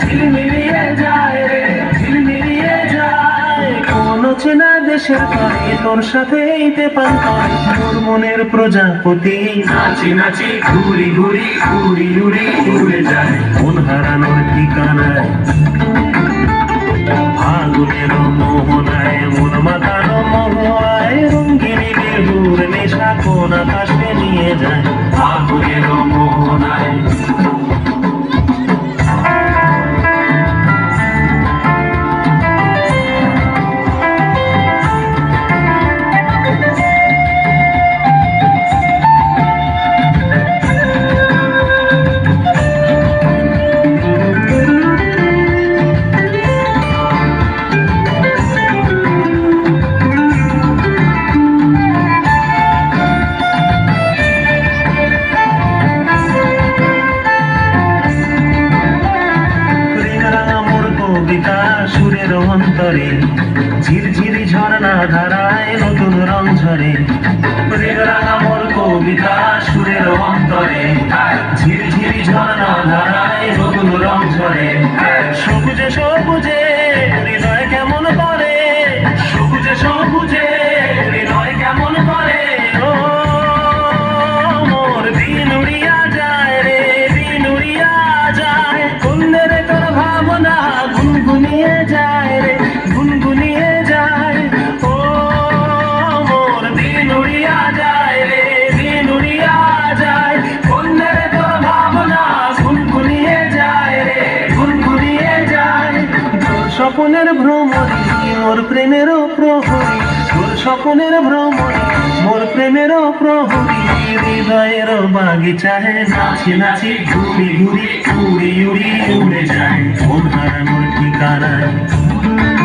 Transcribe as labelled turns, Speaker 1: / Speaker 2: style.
Speaker 1: ঝিলমিলিয়ে যায় রে যায়। কোন চেনা দেশের পাখি তোর সাথে তে পান তোর মনের প্রজাপতি।
Speaker 2: নাচি নাচি ঘুরি ঘুরি ঘুরি ঘুরি ঘুরে যায়।
Speaker 1: মন হারানোর ঠিকানায়। ফাগুনের মোহনায় মন মাতানো মহুয়ায় রঙ্গিনী বিহুর নেশা কোন আকাশে নিয়ে যায়।
Speaker 2: ফাগুনের মোহনায়।
Speaker 1: অন্তরে ঝিরঝিরি ঝর্ণা ধারায় নতুন রং ঝরে। মোর কবিতা সুরের অন্তরে ঝিরঝিরি ঝর্ণা ধারায় নতুন রং ঝরে। স্বপ্নের ভ্রমণী, মোর প্রেমের প্রহরী। তোর স্বপনের ভ্রমণী, মোর প্রেমের প্রহরী। হৃদয়ের বাগিচায় নাচি নাচি ঘুরি ঘুরি, উড়ি উড়ি উড়ে যায়। মন হারানোর ঠিকানায়।